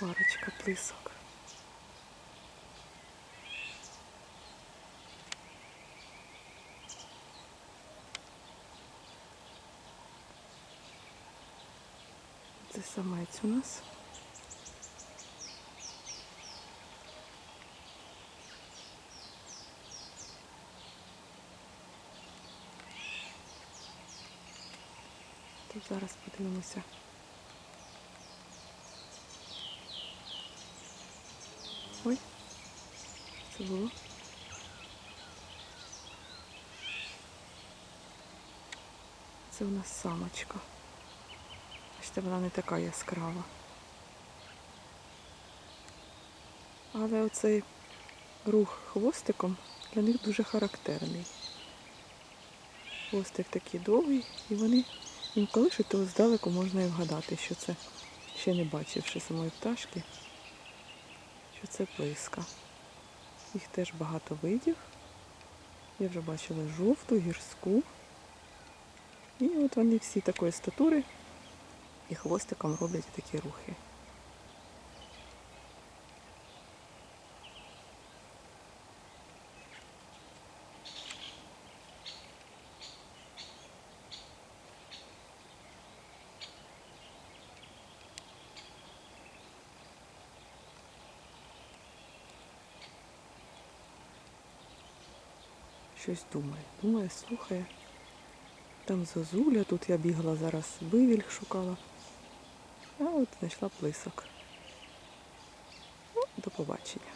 парочка плисок. Це самець у нас. Тут зараз подивимося. Ой, це було. Це у нас самочка. Бачите, вона не така яскрава. Але оцей рух хвостиком для них дуже характерний. Хвостик такий довгий, і вони їм колишуть, то здалеку можна і вгадати, що це, ще не бачивши самої пташки, що це плиска. Їх теж багато видів. Я вже бачила жовту, гірську. І от вони всі такої статури і хвостиком роблять такі рухи. Щось думає, думає, слухає. Там зозуля, тут я бігла зараз, вивіль шукала. А от знайшла плисок. Ну, до побачення.